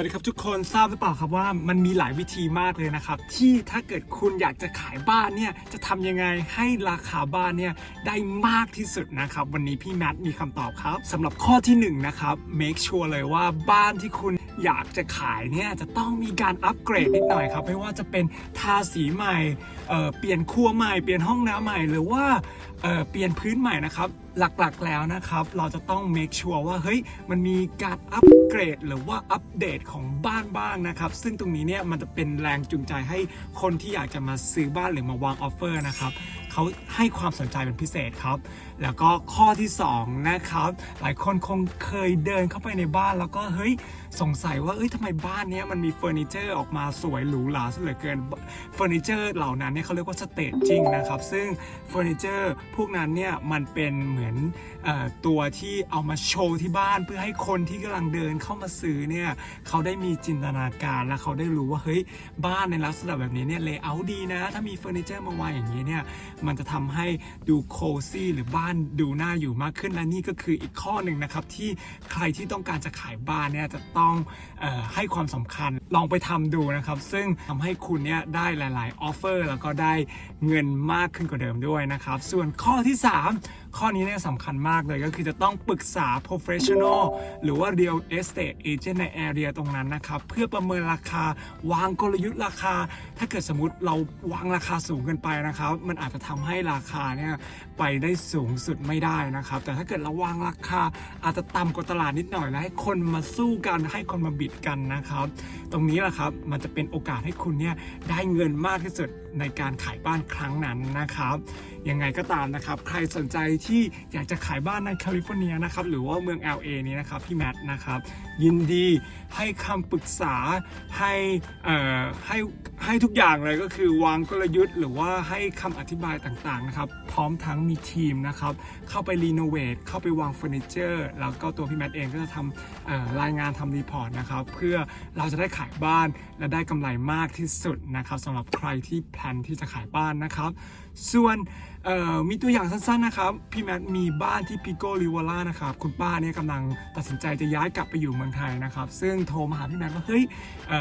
วัสดีครับทุกคนทราบหรือเปล่าครับว่ามันมีหลายวิธีมากเลยนะครับ ที่ถ้าเกิดคุณอยากจะขายบ้านเนี่ยจะทำยังไงให้ราคาบ้านเนี่ยได้มากที่สุดนะครับ วันนี้พี่แมทมีคำตอบครับสำหรับข้อที่หนึ่งนะครับ make sure เลยว่าบ้านที่คุณอยากจะขายเนี่ยจะต้องมีการอัปเกรดนิดหน่อยครับ ไม่ว่าจะเป็นทาสีใหม่เเปลี่ยนครัวใหม่เปลี่ยนห้องน้ำใหม่หรือว่าเเปลี่ยนพื้นใหม่นะครับ หลักๆแล้วนะครับ เราจะต้อง make sure ว่าเฮ้ยมันมีการอัป เกรดหรือว่าอัปเดตของบ้านบ้างนะครับ ซึ่งตรงนี้เนี่ยมันจะเป็นแรงจูงใจให้คนที่อยากจะมาซื้อบ้านหรือมาวางออฟเฟอร์นะครับ เขาให้ความสนใจเป็นพิเศษครับ แล้วก็ข้อที่สองนะครับหลายคนคงเคยเดินเข้าไปในบ้านแล้วก็เฮ้ยสงสัยว่าเอ้ยทำไมบ้านนี้มันมีเฟอร์นิเจอร์ออกมาสวยหรูหราซะเหลือเกินเฟอร์นิเจอร์เหล่านั้นเนี่ยเขาเรียกว่าสเตจจิ้งนะครับซึ่งเฟอร์นิเจอร์พวกนั้นเนี่ยมันเป็นเหมือนออตัวที่เอามาโชว์ที่บ้านเพื่อให้คนที่กำลังเดินเข้ามาซื้อเนี่ยเขาได้มีจินตนาการและเขาได้รู้ว่าเฮ้ยบ้านในลักษณะแบบนี้เนี่ยเลเยอร์ดีนะ ถ้ามีเฟอร์นิเจอร์มาวางอย่างนี้เนี่ยมันจะทำให้ดูโคซี่หรือบ้านดูน่าอยู่มากขึ้นและนี่ก็คืออีกข้อหนึ่งนะครับที่ใครที่ต้องการจะขายบ้านเนี่ยจะต้องออให้ความสำคัญ ลองไปทำดูนะครับ ซึ่งทำให้คุณเนี่ยได้หลาย ๆ ออฟเฟอร์ แล้วก็ได้เงินมากขึ้นกว่าเดิมด้วยนะครับ ส่วนข้อที่ 3 ข้อนี้เนี่ยสำคัญมากเลยก็คือจะต้องปรึกษา professional หรือว่า real estate agent ใน area ตรงนั้นนะครับ เพื่อประเมินราคาวางกลยุทธ์ราคา ถ้าเกิดสมมติเราวางราคาสูงเกินไปนะครับ มันอาจจะทำให้ราคาเนี่ยไปได้สูงสุดไม่ได้นะครับ แต่ถ้าเกิดเราวางราคาอาจจะต่ำกว่าตลาดนิดหน่อยแล้วให้คนมาสู้กันให้คนมาบิดกันนะครับตรงรงนี้แหละครับ มันจะเป็นโอกาสให้คุณเนี่ยได้เงินมากที่สุดในการขายบ้านครั้งนั้นนะครับ ยังไงก็ตามนะครับ ใครสนใจที่อยากจะขายบ้านในแคลิฟอร์เนียนะครับ หรือว่าเมือง LA นี้นะครับพี่แมทนะครับ ยินดีให้คำปรึกษาให้อ่อให้ให้ทุกอย่างเลยก็คือวางกลยุทธ์ หรือว่าให้คำอธิบายต่างๆนะครับ พร้อมทั้งมีทีมนะครับ เข้าไปรีโนเวทเข้าไปวางเฟอร์นิเจอร์แล้วก็ตัวพี่แมทเองก็จะทำรายงานทำรีพอร์ตนะครับ เพื่อเราจะได้ขายบ้านและได้กำไรมากที่สุดนะครับสำหรับใครที่พลนที่จะขายบ้านนะครับ ส่วน มีตัวอย่างสั้นๆนะครับ พี่แมทมีบ้านที่พิโกลิวาล่านะครับ คุณป้าเนี่ยกำลังตัดสินใจจะย้ายกลับไปอยู่เมืองไทยนะครับ ซึ่งโทรมาหาพี่แมทว่าเฮ้ย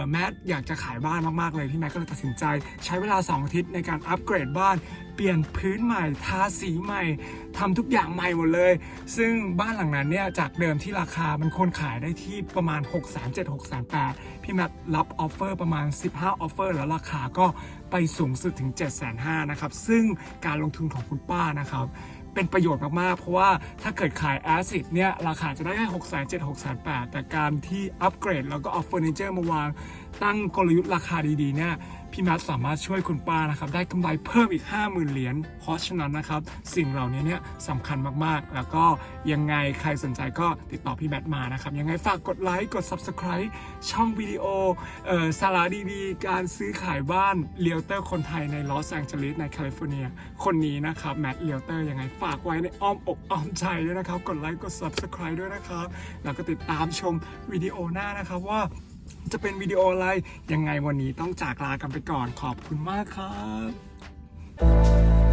แมทอยากจะขายบ้านมากๆเลย พี่แมทก็เลยตัดสินใจ ใช้เวลา 2 อาทิตย์ในการอัปเกรดบ้าน เปลี่ยนพื้นใหม่ ทาสีใหม่ทำทุกอย่างใหม่หมดเลย ซึ่งบ้านหลังนั้นเนี่ยจากเดิมที่ราคามันควรขายได้ที่ประมาณ6 7 0 0 6 8พี่แมทรับออฟเฟอร์ประมาณ 15ออฟเฟอร์แล้วราคาก็ไปสูงสุดถึง7 5 0 0 0นะครับซึ่งการลงทุนของคุณป้านะครับ เป็นประโยชน์มาก ๆ เพราะว่าถ้าเกิดขายแอซิดเนี่ย ราคาจะได้แค่6 7 0 0 6 8 0 0แต่การที่อัปเกรดแล้วก็เอาเฟอร์นิเจอร์มาวาง ตั้งกลยุทธ์ราคาดีๆเนี่ยพี่แมทสามารถช่วยคุณป้านะครับได้กำไรเพิ่มอีก 50,000 เหรียญเพราะฉะนั้นนะครับ สิ่งเหล่านี้เนี่ยสำคัญมากๆ แล้วก็ยังไงใครสนใจก็ติดต่อพี่แมทมานะครับ ยังไงฝากกดไลค์กด Subscribe ช่องวิดีโอเอ่อสาระดีๆ การซื้อขายบ้านเลียวเตอร์คนไทยในลอสแองเจลิสในแคลิฟอร์เนีย คนนี้นะครับ แมทเลียวเตอร์ยังไงฝากไว้ในอ้อมอกอ้อมใจด้วยนะครับ กดไลค์กด Subscribe ด้วยนะครับแล้วก็ติดตามชมวิดีโอหน้านะครับว่า จะเป็นวิดีโออะไร ยังไงวันนี้ต้องจากลากันไปก่อนขอบคุณมากครับ